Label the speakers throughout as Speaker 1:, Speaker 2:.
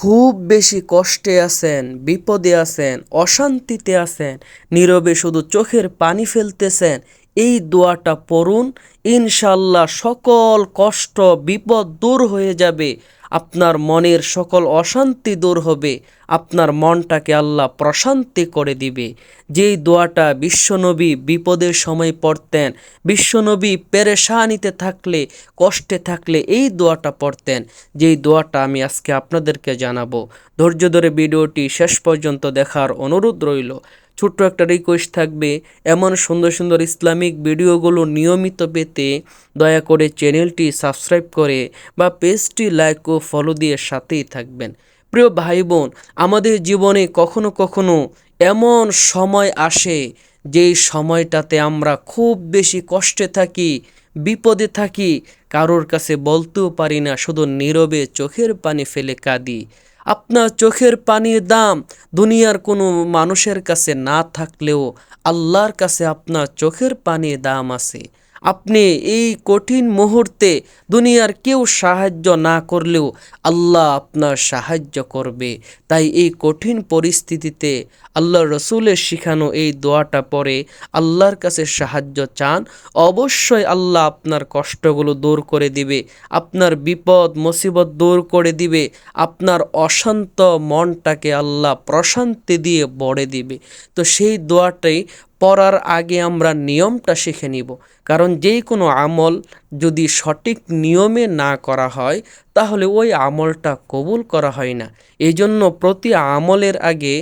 Speaker 1: খুব বেশি কষ্টে আছেন বিপদে আছেন অশান্তিতে আছেন নীরবে শুধু চোখের পানি ফেলতেছেন এই দোয়াটা পড়ুন ইনশাল্লাহ সকল কষ্ট, বিপদ দূর হয়ে যাবে, আপনার মনের সকল অশান্তি দূর হবে, আপনার মনটাকে আল্লাহ প্রশান্তি করে দিবে। যেই দোয়াটা বিশ্বনবী বিপদের সময় পড়তেন, বিশ্বনবী পেরেশানিতে থাকলে, কষ্টে থাকলে এই দোয়াটা পড়তেন। যেই দোয়াটা আমি আজকে আপনাদেরকে জানাব, ধৈর্য ধরে ভিডিওটি শেষ পর্যন্ত দেখার অনুরোধ রইল। ছোট্ট একটা রিকোয়েস্ট থাকবে, এমন সুন্দর সুন্দর ইসলামিক ভিডিওগুলো নিয়মিত পেতে দয়া করে চ্যানেলটি সাবস্ক্রাইব করে বা পেজটি লাইক ও ফলো দিয়ে সাথেই থাকবেন। প্রিয় ভাই বোন আমাদের জীবনে কখনো কখনো এমন সময় আসে যেই সময়টাতে আমরা খুব বেশি কষ্টে থাকি, বিপদে থাকি, কারোর কাছে বলতেও পারি না, শুধু নীরবে চোখের পানি ফেলে কাঁদি। আপনার চোখের পানির দাম দুনিয়ার কোনো মানুষের কাছে না থাকলেও আল্লাহর কাছে আপনার চোখের পানির দাম আছে। আপনি এই কঠিন মুহূর্তে দুনিয়ার কেউ সাহায্য না করলেও আল্লাহ আপনার সাহায্য করবে। তাই এই কঠিন পরিস্থিতিতে আল্লাহ রসুলের শিখানো এই দোয়াটা পরে আল্লাহর কাছে সাহায্য চান। অবশ্যই আল্লাহ আপনার কষ্টগুলো দূর করে দিবে, আপনার বিপদ, মুসিবত দূর করে দিবে, আপনার অশান্ত মনটাকে আল্লাহ প্রশান্তি দিয়ে বড়ে দিবে। তো সেই দোয়াটাই পড়ার আগে আমরা নিয়মটা শিখে নিব। কারণ যেই কোনো আমল যদি সঠিক নিয়মে না করা হয়, তাহলে ওই আমলটা কবুল করা হয় না। এই জন্য প্রতি আমলের আগে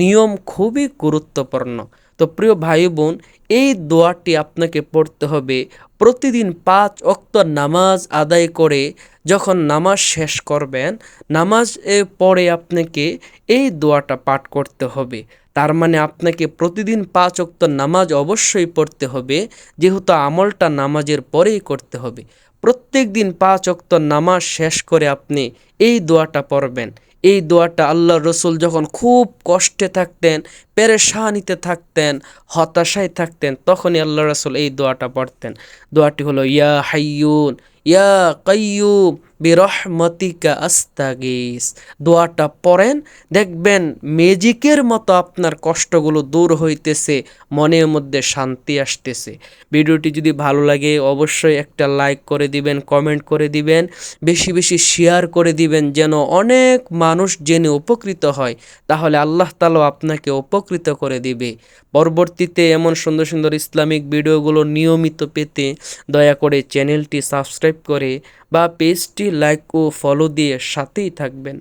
Speaker 1: নিয়ম খুবই গুরুত্বপূর্ণ। তো প্রিয় ভাই বোন এই দোয়াটি আপনাকে পড়তে হবে প্রতিদিন পাঁচ অক্ত নামাজ আদায় করে যখন নামাজ শেষ করবেন নামাজ পরে আপনাকে এই দোয়াটা পাঠ করতে হবে। তার মানে আপনাকে প্রতিদিন পাঁচ অক্ত নামাজ অবশ্যই পড়তে হবে, যেহেতু আমলটা নামাজের পরেই করতে হবে। প্রত্যেক দিন পাঁচ অক্ত নামাজ শেষ করে আপনি এই দোয়াটা পড়বেন। এই দোয়াটা আল্লাহ রসুল যখন খুব কষ্টে থাকতেন, পেরেশানিতে থাকতেন, হতাশায় থাকতেন, তখনই আল্লাহ রসুল এই দোয়াটা পড়তেন। দোয়াটি হলো, ইয়া হাইয়ুন, ইয়া কাইয়ুম বিরহমতিকা আস্তাগিস। দোয়াটা পড়েন, দেখবেন ম্যাজিকের মতো আপনার কষ্টগুলো দূর হইতেছে, মনের মধ্যে শান্তি আসতেছে। ভিডিওটি যদি ভালো লাগে, অবশ্যই একটা লাইক করে দিবেন কমেন্ট করে দিবেন, বেশি বেশি শেয়ার করে দিবেন, যেন অনেক মানুষ জেনে উপকৃত হয়। তাহলে আল্লাহ তালা আপনাকে উপকৃত করে দিবে। পরবর্তীতে এমন সুন্দর সুন্দর ইসলামিক ভিডিওগুলো নিয়মিত পেতে দয়া করে চ্যানেলটি সাবস্ক্রাইব করে বা পেজটি লাইক ও ফলো দিয়ে সাথেই থাকবেন।